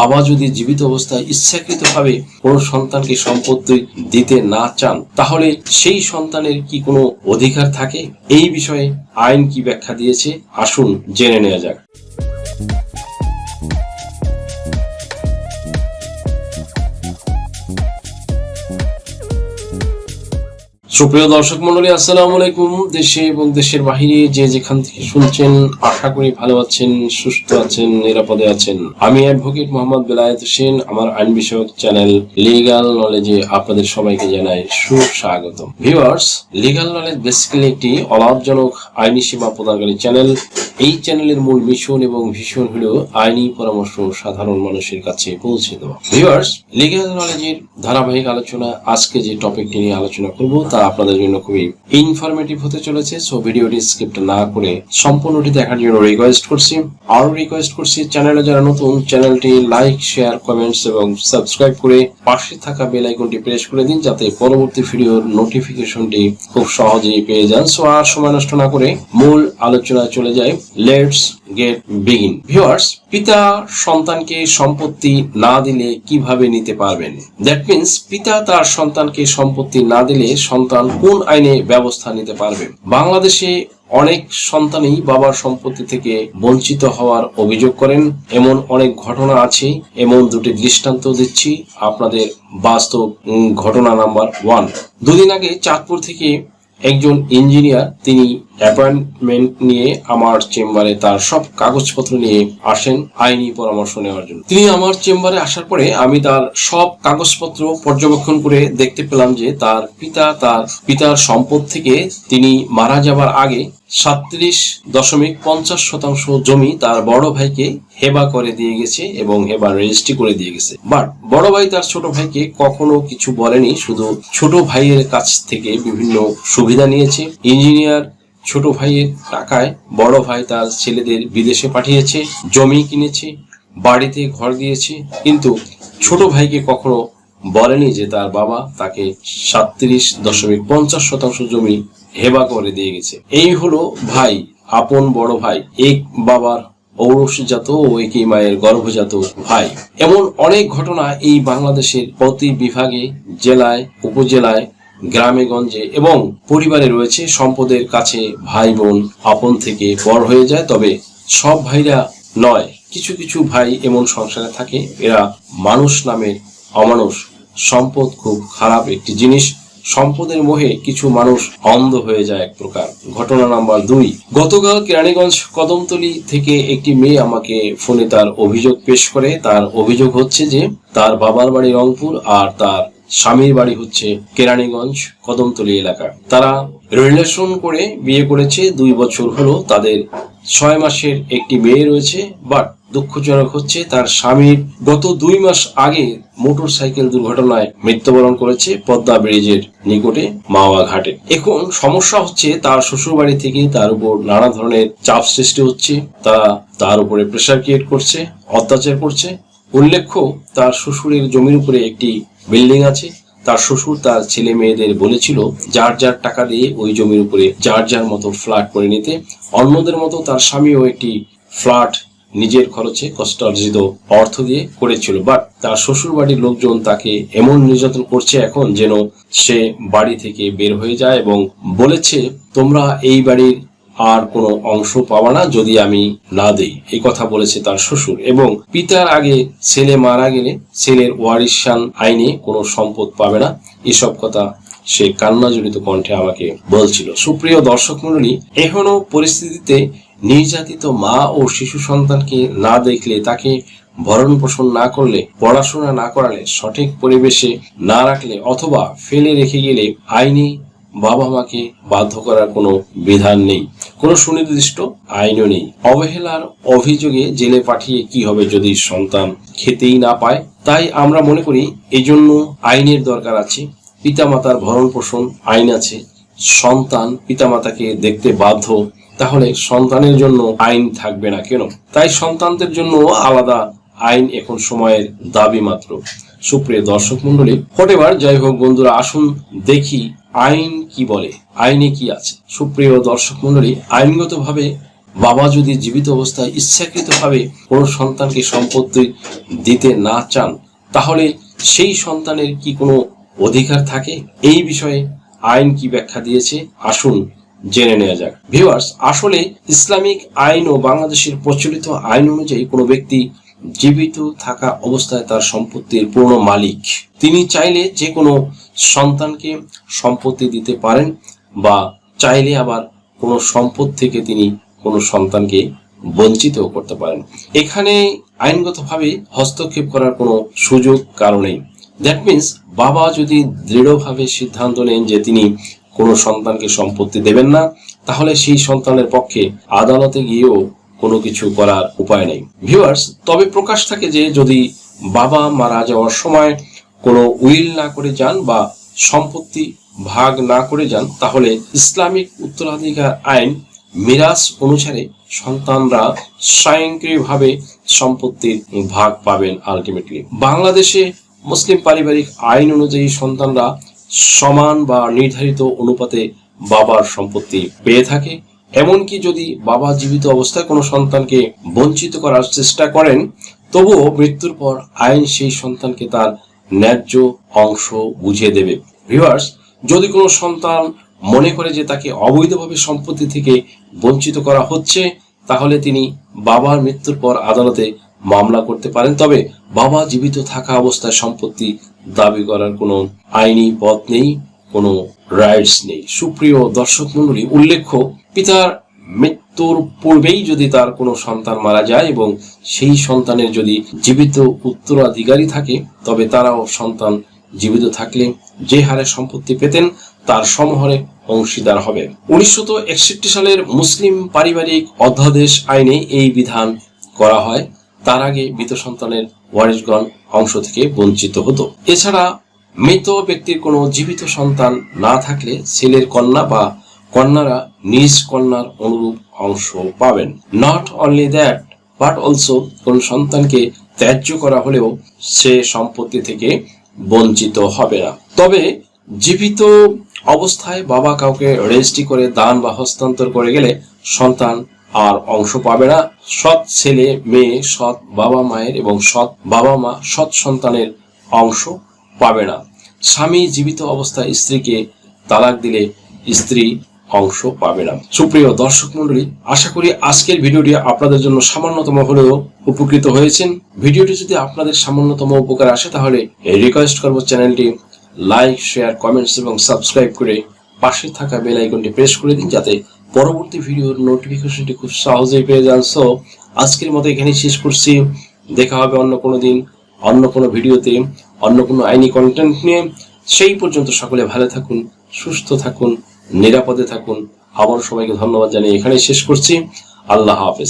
বাবা যদি জীবিত অবস্থায় ইচ্ছাকৃতভাবে কোনো সন্তানকে সম্পত্তি দিতে না চান, তাহলে সেই সন্তানের কি কোনো অধিকার থাকে? এই বিষয়ে আইন কি ব্যাখ্যা দিয়েছে? আসুন জেনে নেওয়া যাক। সুপ্রিয় দর্শক মন্ডলী আসসালামু আলাইকুম। দেশে এবং দেশের বাহিরে যে যেখান থেকে শুনছেন, আশা করি ভালো আছেন, সুস্থ আছেন, নিরাপদে আছেন। আমি অ্যাডভোকেট মোহাম্মদ বেলায়েত হোসেন, আমার আইন বিষয়ক চ্যানেল লিগাল নলেজে আপনাদের সবাইকে জানাই সুস্বাগত ভিউয়ার্স লিগাল নলেজ বেসিক্যালি একটি অলাভজনক আইনি সেবা প্রদানকারী চ্যানেল এই চ্যানেলের মূল মিশন এবং ভীষণ হলো আইনি পরামর্শ সাধারণ মানুষের কাছে পৌঁছে দেওয়া। ভিউয়ার্স লিগাল নলেজের ধারাবাহিক আলোচনা, আজকে যে টপিকটি নিয়ে আলোচনা করব তা আপনাদের জন্য খুবই ইনফরমেটিভ হতে চলেছে। সো ভিডিওটি স্ক্রিপ্ট না করে সম্পূর্ণটি দেখার জন্য রিকোয়েস্ট করছি। আরও রিকোয়েস্ট করছি চ্যানেলে যারা নতুন চ্যানেলটি লাইক শেয়ার কমেন্টস এবং সাবস্ক্রাইব করে পাশে থাকা বেল আইকনটি প্রেস করে দিন, যাতে পরবর্তী ভিডিওর নোটিফিকেশনটি খুব সহজেই পেয়ে যান। সো আর সময় নষ্ট না করে মূল আলোচনায় চলে যায় লেটস গেট বিগিন ভিউয়ার্স পিতা সন্তানকে সম্পত্তি না দিলে কীভাবে নিতে পারবেন? দ্যাট মিন্স পিতা তার সন্তানকে সম্পত্তি না দিলে সন্তান কোন আইনে ব্যবস্থা নিতে পারবে? বাংলাদেশে অনেক সন্তানই বাবার সম্পত্তি থেকে বঞ্চিত হওয়ার অভিযোগ করেন। এমন অনেক ঘটনা আছে। এমন দুটি দৃষ্টান্ত দিচ্ছি। আপনাদের বাস্তব ঘটনা নাম্বার ওয়ান দুদিন আগে চাঁদপুর থেকে একজন ইঞ্জিনিয়ার তিনি অ্যাপয়েন্টমেন্ট নিয়ে আমার চেম্বারে তার সব কাগজপত্র নিয়ে আসেন আইনি পরামর্শ নেওয়ার জন্য। তিনি আমার চেম্বারে আসার পরে আমি তার সব কাগজপত্র পর্যবেক্ষণ করে দেখতে পেলাম যে তার পিতা, তার পিতার সম্পদ থেকে তিনি মারা যাবার আগে সাত্রিশ দশমিক পঞ্চাশ শতাংশ জমি তার বড় ভাইকে হেবা করে দিয়ে গেছে এবং হেবা রেজিস্ট্রি করে দিয়ে গেছে। বাট বড় ভাই তার ছোট ভাইকে কখনো কিছু বলেনি, শুধু ছোট ভাইয়ের কাছ থেকে বিভিন্ন সুবিধা নিয়েছে। ইঞ্জিনিয়ার ছোট ভাইয়ের টাকায় বড় ভাই তার ছেলেদের বিদেশে পাঠিয়েছে, জমি কিনেছে, বাড়িতে ঘর দিয়েছে। কিন্তু ছোট ভাইকে কখনো বলেনি যে তার বাবা তাকে সাত্রিশ দশমিক পঞ্চাশ শতাংশ জমি হেবা করে দিয়ে গেছে। এই হলো ভাই, আপন বড় ভাই, এক বাবার ঔরসজাত ও একই মায়ের গর্ভজাত ভাই। এমন অনেক ঘটনা এই বাংলাদেশের প্রতি বিভাগে, জেলায়, উপজেলায় গ্রামে, গঞ্জে এবং পরিবারে রয়েছে সম্পদের কাছে ভাই বোন আপন থেকে বড় হয়ে যায়, তবে সব ভাইরা নয়, কিছু কিছু ভাই এমন সংসারে থাকে, এরা মানুষ নামের অমানুষ। সম্পদ খুব খারাপ একটি জিনিস। সম্পদের মোহে কিছু মানুষ অন্ধ হয়ে যায় এক প্রকার। ঘটনা নাম্বার দুই, গতকাল কেরানীগঞ্জ কদমতলি থেকে একটি মেয়ে আমাকে ফোনে তার অভিযোগ পেশ করে। তার অভিযোগ হচ্ছে যে, তার বাবার বাড়ি রংপুর আর তার স্বামীর বাড়ি হচ্ছে কেরানীগঞ্জ, কদমতলি এলাকা। তারা রিলেশন করে বিয়ে করেছে, দুই বছর হলো তাদের ছয় মাসের একটি মেয়ে রয়েছে বাট দুঃখজনক হচ্ছে তার স্বামীর গত দুই মাস আগে মোটর সাইকেল দুর্ঘটনায় মৃত্যুবরণ করেছে পদ্মা ব্রিজের নিকটে, মাওয়া ঘাটে। এখন সমস্যা হচ্ছে তার শ্বশুর বাড়ি থেকে তার উপর নানা ধরনের চাপ সৃষ্টি হচ্ছে। তারা তার উপরে প্রেশার ক্রিয়েট করছে, অত্যাচার করছে। উল্লেখ্য, তার শ্বশুরের জমির উপরে একটি বিল্ডিং আছে। তার শ্বশুর তার ছেলে মেয়েদের বলেছিল, যার যার টাকা দিয়ে ওই জমির উপরে যার যার মতো ফ্ল্যাট করে নিতে। অন্যদের মতো তার স্বামীও একটি ফ্ল্যাট নিজের খরচে কষ্টার্জিত অর্থ দিয়ে করেছিল। বাট তার শ্বশুর বাড়ির লোকজন তাকে এমন নির্যাতন করছে এখন যেন সে বাড়ি থেকে বের হয়ে যায় এবং বলেছে, তোমরা এই বাড়ির আর কোনো অংশ পাবা না যদি আমি না দেই। এই কথা বলেছে তার শ্বশুর এবং পিতার আগে ছেলে মারা গেলে ছেলের ওয়ারিশান আইনে কোনো সম্পদ পাবে না। এসব কথা সে কান্নাজড়িত কণ্ঠে আমাকে বলছিল। সুপ্রিয় দর্শক মন্ডলী এখনও পরিস্থিতিতে নির্যাতিত মা ও শিশু সন্তানকে না দেখলে, তাকে ভরণ পোষণ না করলে, পড়াশোনা না করালে, সঠিক পরিবেশে না রাখলে অথবা ফেলে রেখে গেলে আইনি বাবা মাকে বাধ্য করার কোনো বিধান নেই। কোনো সুনির্দিষ্ট আইনও নেই। অবহেলার অভিযোগে জেলে পাঠিয়ে কি হবে যদি সন্তান খেতেই না পায়? তাই আমরা মনে করি এই জন্য আইনের দরকার আছে, পিতামাতার ভরণ পোষণ আইন আছে। সন্তান পিতামাতাকে দেখতে বাধ্য, তাহলে সন্তানের জন্য আইন থাকবে না কেন? তাই সন্তানদের জন্য আলাদা আইন এখন সময়ের দাবি মাত্র। সুপ্রিয় দর্শক মন্ডলী হোটেবার, যাই হোক বন্ধুরা, আসুন দেখি আইন কি বলে, আইনে কি আছে। সুপ্রিয় দর্শক মন্ডলী আইনগতভাবে বাবা যদি জীবিত অবস্থায় ইচ্ছাকৃতভাবে কোনো সন্তানকে সম্পত্তি দিতে না চান, তাহলে সেই সন্তানের কি কোনো অধিকার থাকে? এই বিষয়ে আইন কি ব্যাখ্যা দিয়েছে? আসুন জেনে নেওয়া যাক। ভিউয়ার্স, আসলে ইসলামিক আইন ও বাংলাদেশের প্রচলিত আইন অনুযায়ী কোনো ব্যক্তি জীবিত থাকা অবস্থায় তার সম্পত্তির পূর্ণ মালিক। তিনি চাইলে যে কোনো সন্তানকে সম্পত্তি দিতে পারেন বা চাইলে আবার কোনো সম্পদ থেকে তিনি কোনো সন্তানকে বঞ্চিত করতে পারেন। এখানে আইনগতভাবে হস্তক্ষেপ করার কোনো সুযোগ কারণেই দ্যাট মিন্স বাবা যদি দৃঢ়ভাবে সিদ্ধান্ত নেন যে তিনি কোনো সন্তানকে সম্পত্তি দেবেন না, তাহলে সেই সন্তানের পক্ষে আদালতে গিয়েও কোনো কিছু করার উপায় নেই। ভিউয়ার্স তবে প্রকাশ থাকে যে যদি বাবা মারা যাওয়ার সময় কোনো উইল না করে যান বা সম্পত্তি ভাগ না করে যান, তাহলে ইসলামিক উত্তরাধিকার আইন মিরাজ অনুসারে সন্তানরা স্বয়ংক্রিয়ভাবে সম্পত্তির ভাগ পাবেন আলটিমেটলি বাংলাদেশে মুসলিম পারিবারিক আইন অনুযায়ী সন্তানরা সমান বা নির্ধারিত অনুপাতে বাবার সম্পত্তি পেয়ে থাকে। এমনকি যদি বাবা জীবিত অবস্থায় কোনো সন্তানকে বঞ্চিত করার চেষ্টা করেন, তবুও মৃত্যুর পর আইন সেই সন্তানকে তার ন্যায্য অংশ বুঝিয়ে দেবে। ভিউয়ার্স যদি কোনো সন্তান মনে করে যে তাকে অবৈধভাবে সম্পত্তি থেকে বঞ্চিত করা হচ্ছে, তাহলে তিনি বাবার মৃত্যুর পর আদালতে মামলা করতে পারেন। তবে বাবা জীবিত থাকা অবস্থায় সম্পত্তি দাবি করার কোনো আইনি পথ নেই, কোনো রাইটস নেই। সুপ্রিয় দর্শক মন্ডলী উল্লেখ্য পিতার মৃত্যুর পূর্বেই যদি তার কোনো সন্তান মারা যায় এবং সেই সন্তানের যদি জীবিত উত্তরাধিকারী থাকে, তবে তারাও সন্তান জীবিত থাকলে যে হারে সম্পত্তি পেতেন, তার সমহারে অংশীদার হবে। উনিশশো একষট্টি সালের মুসলিম পারিবারিক অধ্যাদেশ আইনে এই বিধান করা হয়। তার আগে মৃত সন্তানের ওয়ারিশগণ অংশ থেকে বঞ্চিত হতো। এছাড়া মৃত ব্যক্তির কোনো জীবিত সন্তান না থাকলে ছেলের কন্যা বা কন্যারা নিজ কন্যার অনুরূপ অংশ পাবেন। Not only that but also কোন সন্তানকে ত্যায্য করা হলেও সে সম্পত্তি থেকে বঞ্চিত হবে না। তবে জীবিত অবস্থায় বাবা কাউকে রেজিস্ট্রি করে দান বা হস্তান্তর করে গেলে সন্তান আর অংশ পাবে না। সৎ ছেলে, মেয়ে, সৎ বাবা মায়ের এবং সৎ বাবা মা, সৎ সন্তানের অংশ পাবে না। স্বামী জীবিত অবস্থায় স্ত্রীকে তালাক দিলে স্ত্রী অংশ পাবে না। সুপ্রিয় দর্শক মন্ডলী আশা করি আজকের ভিডিওটি আপনাদের জন্য সামান্যতম হলেও উপকৃত হয়েছেন। ভিডিওটি যদি আপনাদের সামান্যতম উপকার আসে, তাহলে রিকোয়েস্ট করব চ্যানেলটি লাইক শেয়ার কমেন্টস এবং সাবস্ক্রাইব করে পাশে থাকা বেল আইকনটি প্রেস করে দিন, যাতে পরবর্তী ভিডিওর নোটিফিকেশনটি খুব সহজেই পেয়ে যান। সো আজকের মতো এখানেই শেষ করছি। দেখা হবে অন্য কোনো দিন, অন্য কোনো ভিডিওতে, অন্য কোনো আইনি কন্টেন্ট নিয়ে। সেই পর্যন্ত সকলে ভালো থাকুন, সুস্থ থাকুন নিরাপদে থাকুন। আবার সবাইকে ধন্যবাদ জানিয়ে এখানেই শেষ করছি। আল্লাহ হাফেজ।